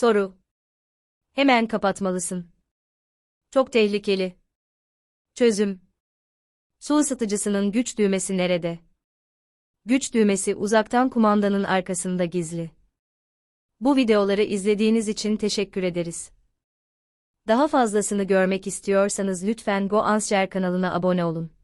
Soru. Hemen kapatmalısın. Çok tehlikeli. Çözüm. Su ısıtıcısının güç düğmesi nerede? Güç düğmesi uzaktan kumandanın arkasında gizli. Bu videoları izlediğiniz için teşekkür ederiz. Daha fazlasını görmek istiyorsanız lütfen Go Answer kanalına abone olun.